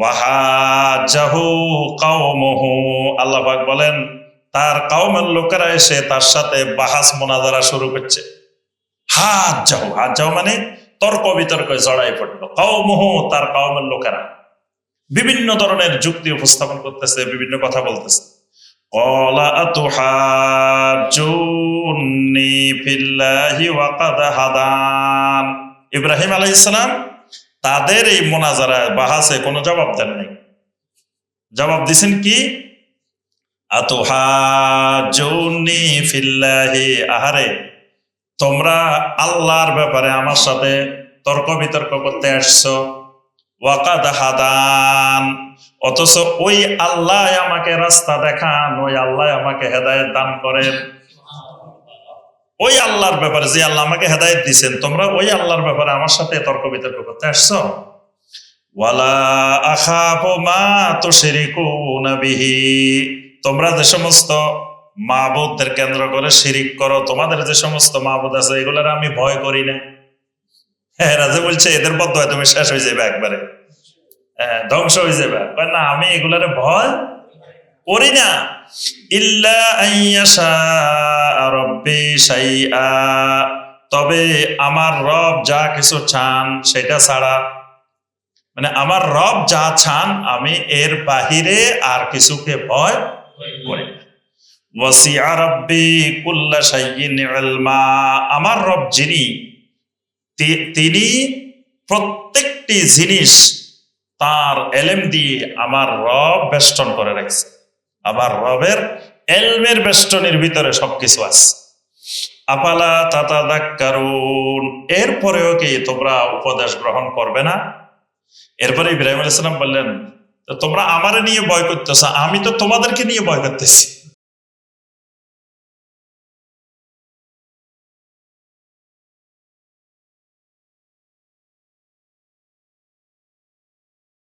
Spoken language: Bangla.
ওয়াহাজাহু কাওমহু। আল্লাহ পাক বলেন, তার কাওমের লোকেরা এসে তার সাথে বাহাস মোনাজারা শুরু করছে। হাত যাহু হাত যাহু মানে তর্ক বিতর্ক জড়াই পড়ল। কাউমহু তার কাউমের লোকেরা। বিভিন্ন ধরনের যুক্তি উপস্থাপন করতেছে, বিভিন্ন কথা বলতেছে। কলা আতুহাজুন্নি ফিল্লাহি ওয়াকাদ হাদান। ইব্রাহিম আলাইহিস সালাম তাদের এই মোনাজারা বাহাসে কোনো জবাব দেন নাই। জবাব দিছেন কি? ফিল্লাহি আহারে, তোমরা আল্লাহর ব্যাপারে আমার সাথে তর্ক বিতর্ক করতে আসছো। ওয়াকাদ হাদান, অথচ ওই আল্লাহ আমাকে রাস্তা দেখান, ওই আল্লাহ আমাকে হেদায়েত দান করেন। ওই আল্লাহর ব্যাপারে যে আল্লাহ আমাকে হেদায়েত দিছেন তোমরা ওই আল্লাহর ব্যাপারে আমার সাথে তর্ক বিতর্ক করতে আসছো? মা বিহি। তোমরা যে সমস্ত মাহবুদদের কেন্দ্র করে শিরিক করো তোমাদের যে সমস্ত মাহবুদ আছে এগুলোর আমি ভয় করি না। হ্যাঁ রাজা বলছে এদের বদ্ধ তুমি শেষ হয়ে যাবে একবারে। হ্যাঁ, ধ্বংস হয়ে যাবে। না আমি এগুলারে ভয় করি না। ইল্লা আইয়াশা রব্বি শাইআ। তবে আমার রব যা কিছু চান সেটা ছাড়া মানে আমার রব যা চান আমি এর বাহিরে আর কিছুকে ভয় করি আমার রব যিনি তিনি প্রত্যেকটি জিনিস তার এলেম দিয়ে আমার রব বেষ্টন করে রাখছে। আমার রবের এলমের বেষ্টনের ভিতরে সবকিছু আছে। আপালা তাতা দাক্কারুন এরপরেও কি তোমরা উপদেশ গ্রহণ করবে না? এরপরে ইব্রাহিম আলাইসালাম বললেন "তো তোমরা আমার নিয়ে ভয় করতেছ, আমি তো তোমাদেরকে নিয়ে ভয় করতেছি।